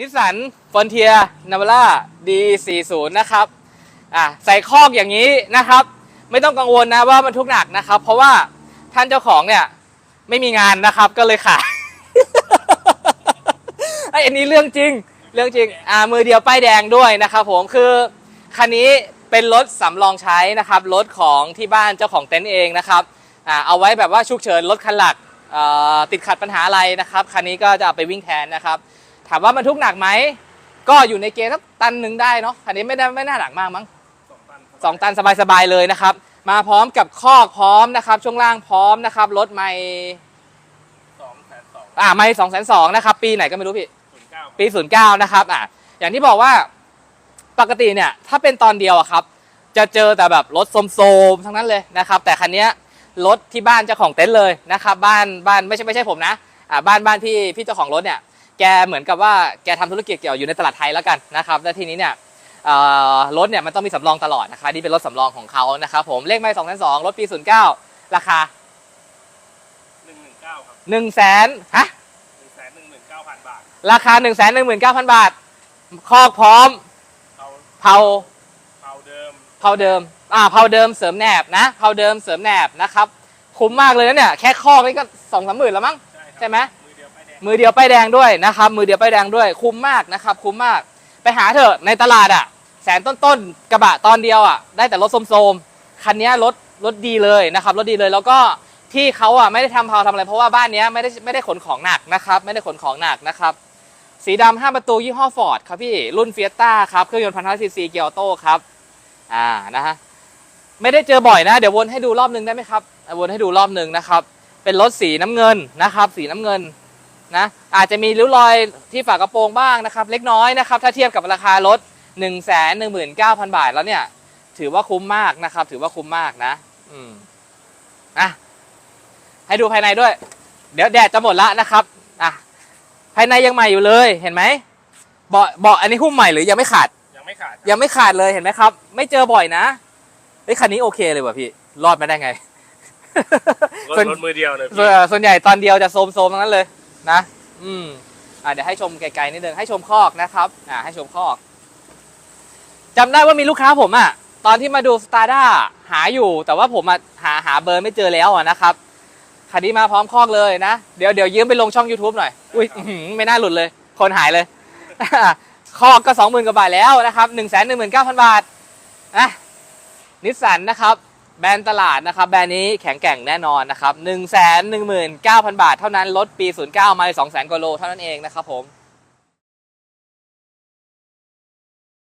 นิสสันฟอนเทียนาวาร่า D40 นะครับอะใส่คอกอย่างนี้นะครับ ไม่ต้องกังวลนะว่ามันทุกหนักนะครับ เพราะว่าท่านเจ้าของเนี่ยไม่มีงานนะครับก็เลยขายไอ้อันนี้เรื่องจริงเรื่องจริงอ่ามือเดียวป้ายแดงด้วยนะครับผมคือคันนี้เป็นรถสำรองใช้นะครับรถของที่บ้านเจ้าของเต็นท์เองนะครับอ่าเอาไว้แบบว่าฉุกเฉินรถคันหลักติดขัดปัญหาอะไรนะครับคันนี้ก็จะเอาไปวิ่งแทนนะครับ ถามว่ามันทุกหนักไหม ก็อยู่ในเกณฑ์สักตันหนึ่งได้เนาะคันนี้ไม่ได้ไม่น่าหนักมากมั้งสองตันสบายๆเลยนะครับ มาพร้อมกับคอกพร้อมนะครับ ช่วงล่างพร้อมนะครับรถไม่สองแสนสองอ่าไม่สองแสนสองนะครับ ปีไหนก็ไม่รู้พี่ศูนย์เก้าปี09นะครับอะอย่างที่บอกว่าปกติเนี่ย ถ้าเป็นตอนเดียวอะครับ จะเจอแต่แบบรถโสมๆทั้งนั้นเลยนะครับ แต่คันเนี้ยรถที่บ้านเจ้าของเต็นท์เลยนะครับ บ้านบ้านไม่ใช่ไม่ใช่ผมนะอ่าบ้านบ้านพี่พี่เจ้าของรถเนี่ย แกเหมือนกับว่าแกทำธุรกิจเกี่ยวอยู่ในตลาดไทยแล้วกันนะครับและทีนี้เนี่ยเอ่อรถเนี่ยมันต้องมีสำรองตลอดนะครับนี่เป็นรถสำรองของเขานะครับผมเลขไม่2 2 0 0รถปี09ราคาหนึ่งหนึ่งเก้าครับ1 0 0 0 0แสนฮะหนึ่งแสนหนึ่งหมื่นเก้าพันบาท ราคา1 1 9 0 0 0บาท คอกพร้อมเอาเผาเอาเดิม เผาเดิม อ่า เผาเดิมเสริมแหนบนะ เผาเดิมเสริมแหนบนะครับ คุ้มมากเลยนะเนี่ย แค่คอกนี่ก็สองสามหมื่นแล้วมั้ง ใช่ครับใช่ไหม มือเดียวไปแดงมือเดียวป้ายแดงด้วยนะครับ มือเดียวป้ายแดงด้วยคุ้มมากนะครับ คุ้มมาก ไปหาเถอะในตลาดอะ แสนต้นๆกระบะตอนเดียวอะ ได้แต่รถโสมๆคันนี้รถรถดีเลยนะครับรถดีเลยแล้วก็ที่เขาอะไม่ได้ทำเผาทำอะไรเพราะว่าบ้านเนี้ยไม่ได้ไม่ได้ขนของหนักนะครับ ไม่ได้ขนของหนักนะครับ สีดำห้าประตูยี่ห้อฟอร์ดครับพี่รุ่นเฟียต้าครับเครื่องยนต์พันห้าซีซีเกียร์ออโต้ครับอ่านะฮะไม่ได้เจอบ่อยนะ เดี๋ยววนให้ดูรอบนึงได้ไหมครับอะวนให้ดูรอบนึงนะครับ เป็นรถสีน้ำเงินนะครับ สีน้ำเงิน นะอาจจะมีริ้วรอยที่ฝากระโปรงบ้างนะครับ เล็กน้อยนะครับ ถ้าเทียบกับราคารถ 1 1 9 0 0 0 บาทแล้วเนี่ย ถือว่าคุ้มมากนะครับ ถือว่าคุ้มมากนะอืมอะให้ดูภายในด้วย เดี๋ยวแดดจะหมดละนะครับอะภายในยังใหม่อยู่เลยเห็นไหมเบาะเบาะอันนี้หุ้มใหม่หรือยังไม่ขาด ยังไม่ขาดยังไม่ขาดเลยเห็นไหมครับ ไม่เจอบ่อยนะเฮ้ยคันนี้โอเคเลยว่ะพี่ รอดมาได้ไงรถส่วนรถมือเดียวเลยพี่ส่วนส่วนใหญ่ตอนเดียวจะโซมๆทั้งนั้นเลย นะ อืมอ่าเดี๋ยวให้ชมไกลๆนิดนึงให้ชมคอกนะครับ อ่า ให้ชมคอกจำได้ว่ามีลูกค้าผมอะ ตอนที่มาดูสตาร์ด้าหาอยู่ แต่ว่าผมอะหาหาเบอร์ไม่เจอแล้วอะนะครับคันนี้มาพร้อมคอกเลยนะ เดี๋ยวเดี๋ยวยืมไปลงช่อง YouTube หน่อย อุ้ยไม่น่าหลุดเลย คนหายเลย คอกก็สองหมื่นกว่าบาทแล้วนะครับหนึ่งแสนหนึ่งหมื่นเก้าพันบาทนะนิสสันนะครับ แบรนด์ตลาดนะครับแบรนด์นี้แข็งแกร่งแน่นอนนะครับหนึ่งแสนหนึ่งหมื่นเก้าพันบาทเท่านั้นลดปี 09 มาสองแสนกว่าโลเท่านั้นเองนะครับผม